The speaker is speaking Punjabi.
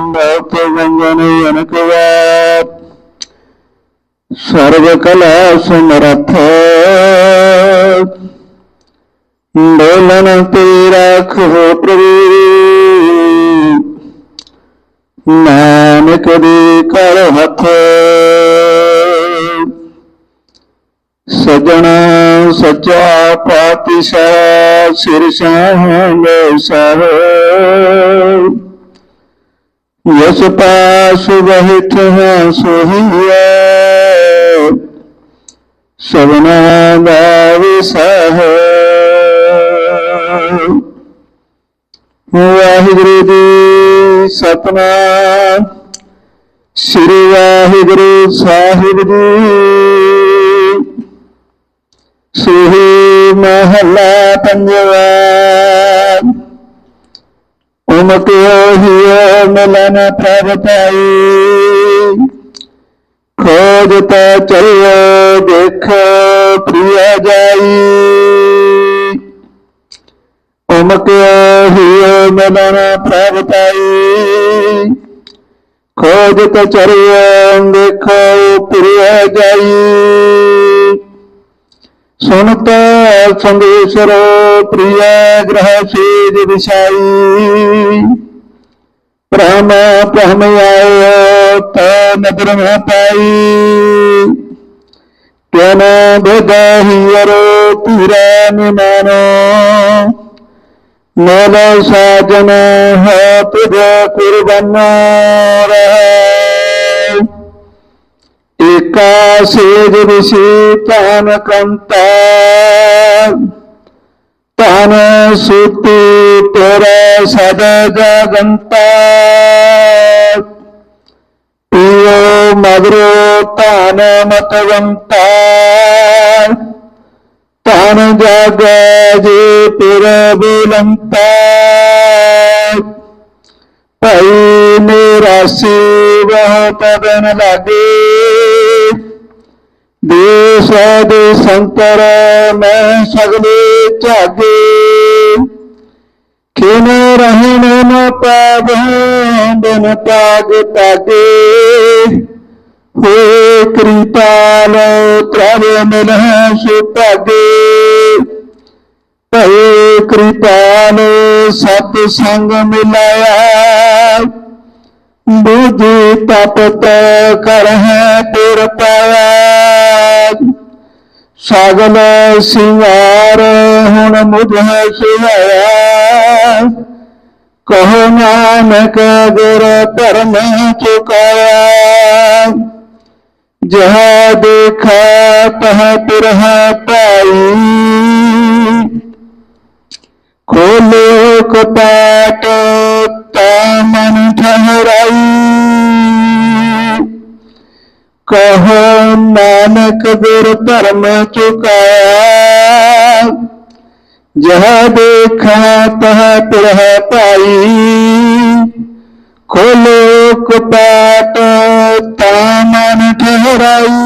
ਸੰਭਵ ਗੰਜਨ ਜਨਕ ਵਾਰ ਸਰਬ ਕਲਾ ਸਮਰਥ ਡੋਲਨ ਤੇ ਰੱਖੋ ਪ੍ਰਭੂ ਨਾਨਕ ਸਜਣਾ ਸੱਚਾ ਪਾਤਸ਼ਾਹ ਸਿਰ ਸਾਹਲੇ ਸਭ ਯਸ ਪਾਸ ਬਹਿਤ ਹੈ ਸੋਹੀਐ ਸਭਨਾ ਦਾ ਵਿਸਹ ਵਾਹਿਗੁਰੂ ਜੀ ਸਤਨਾਮ। ਸ੍ਰੀ ਵਾਹਿਗੁਰੂ ਸਾਹਿਬ ਜੀ। ਸੋਹੀ ਮਹਲਾ ਪੰਜਵਾ। ਉਮਕਿਓ ਹਿਓ ਮਿਲਨ ਪ੍ਰਭ ਪਾਈ ਖੋਜ ਤਾ ਚੱਲਿਓ ਦੇਖੋ ਪ੍ਰਿਆ ਜਾਈ। ਉਮਕਿਓ ਹਿਓ ਮਿਲਨ ਪ੍ਰਭ ਪਾਈ ਖੋਜ ਤਾ ਚੱਲਿਓ ਦੇਖੋ ਪ੍ਰਿਆ ਜਾਈ। ਸੁਨਤ ਸੰਦੇਸ਼ਰ ਪ੍ਰਿਯ ਗ੍ਰਹ ਸੇਜ ਵਿਸ਼ਾਈ ਪ੍ਰਮ ਪ੍ਰਮ ਆਇਓ ਤ ਨਦਰ ਨ ਪਾਈ। ਕਿਨ ਬਦਹਿਰ ਪੂਰਾ ਨਿਮਾਨੋ। ਮਨ ਸਾਜਨ ਹੈ ਤੁਧ ਕੁਰਬਾਨ ਰਹਿ। ਏਕਾ ਸੇਜ ਵਿਸ਼ੇ ਧਨ ਕੰਤਾ। ਧਨ ਸੁਤੀ ਤੇਰੇ ਸਦ ਜਗੰਤਾ। ਪਿਓ ਮਗਰੋ ਧਨ ਮਤਵੰਤਾ। ਧਨ ਜਗ ਜੀ ਪਿਰ ਬੁਲੰਤਾ। ਭਈ ਮੇਰਾ ਸੇਵ ਪਵਨ ਲਾਗੇ। ਦੇਸ ਦੇ ਸੰਤਰ ਮੈਂ ਸਗਲੇ ਝਾਗੇ। ਖਿਨ ਰਹਿਣ ਨ ਪਾਵੈ ਬਿਨ ਤਾਗ ਤਾਗੇ ਹੋਏ ਕਿਰਪਾਲ ਪ੍ਰਭ ਮਿਲਹਿ ਸੁਭਾਗੇ ਭਏ ਕਿਰਪਾਲ ਸਤ ਸੰਗ ਮਿਲਾਇਆ। ਬੁਝੀ ਤਪਤ ਕਰਹਿ, ਤੁਰ ਪਾਇਆ। ਸਗਲ ਸਿੰਗਾਰ ਹੁਣ ਮੁਝ ਹੈ ਕਹੋ ਨਾਨਕ ਗੁਰ ਧਰਮ ਚੁਕਾਇਆ। ਜਹ ਦੇਖਾ ਤਹ ਪਿਰਹ ਪਾਈ ਖੋਲੋ ਕਪਾਟ ਤਾ ਮਨ ਠਹਰਾਈ। ਕਹੋ ਨਾਨਕ ਗੁਰ ਧਰਮ ਚੁਕਾਇਆ। ਜਹ ਦੇਖਾ ਤਹ ਤਿਰਹ ਭਾਈ। ਖੋਲੋ ਕਪਾਟ ਤਾ ਮਨ ਠਹਿਰਾਈ।